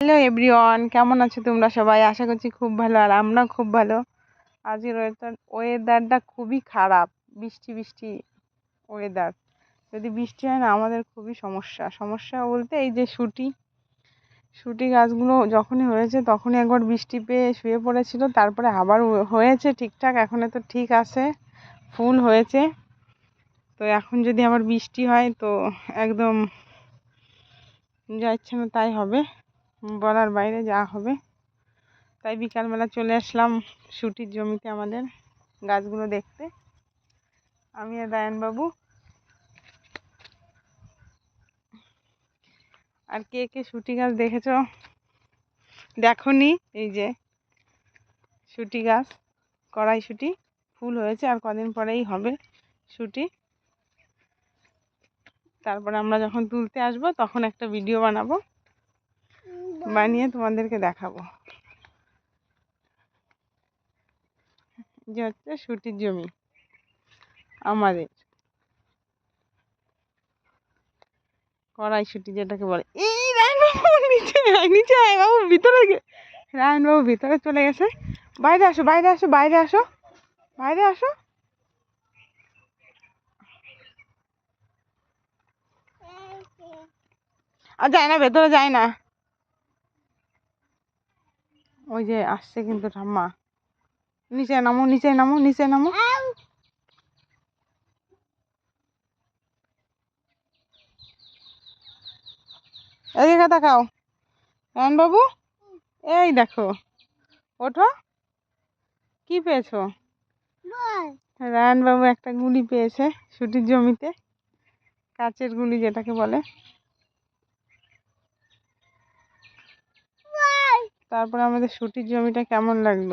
Hello everyone, কেমন আছো তোমরা সবাই? আশা করছি খুব ভালো, আর আমরা খুব ভালো। আজকের ওয়েদার ওয়েদারটা খুবই খারাপ, বৃষ্টি বৃষ্টি ওয়েদার যদি বৃষ্টি হয় না, আমাদের খুবই সমস্যা। সমস্যা বলতে এই যে শুটি শুটি গাছগুলো যখনই হয়েছে তখনই একবার বৃষ্টি পেয়ে শুয়ে পড়েছিল, তারপরে আবার হয়েছে ঠিকঠাক, এখন তো ঠিক আছে, ফুল হয়েছে। তো এখন যদি আবার বৃষ্টি হয়, তো একদম যা ইচ্ছে না, তাই হবে। বলার বাইরে যা হবে। তাই বিকালবেলা চলে আসলাম শুটির জমিতে আমাদের গাছগুলো দেখতে। আমি আর রায়নবাবু আর কে কে সুটি গাছ দেখেছ? দেখনি, এই যে সুটি গাছ, কড়াই শুটি, ফুল হয়েছে আর কদিন পরেই হবে শুটি। তারপরে আমরা যখন তুলতে আসব তখন একটা ভিডিও বানাবো। বানিয়ে তোমাদেরকে দেখাবো। যে হচ্ছে শুটির জমি, আমাদের। কড়াইশুটি যেটাকে বলে। এই রায়নবাবু নিচে নিচে বাবু, ভিতরে রায়নবাবু ভিতরে চলে গেছে। বাইরে আসো বাইরে আসো বাইরে আসো বাইরে আসো। আর যায় না, ভেতরে যায় না। ওই যে আসছে কিন্তু ঠাম্মা। নিচে নামো নিচে নামো নিচে নামো। এদিকে তাকাও বাবু এই দেখো। ওঠো। কি পেয়েছ? বাবু একটা গুলি পেয়েছে ছুটির জমিতে। কাচের গুলি যেটাকে বলে। তারপরে আমাদের ছুটির জমিটা কেমন লাগল?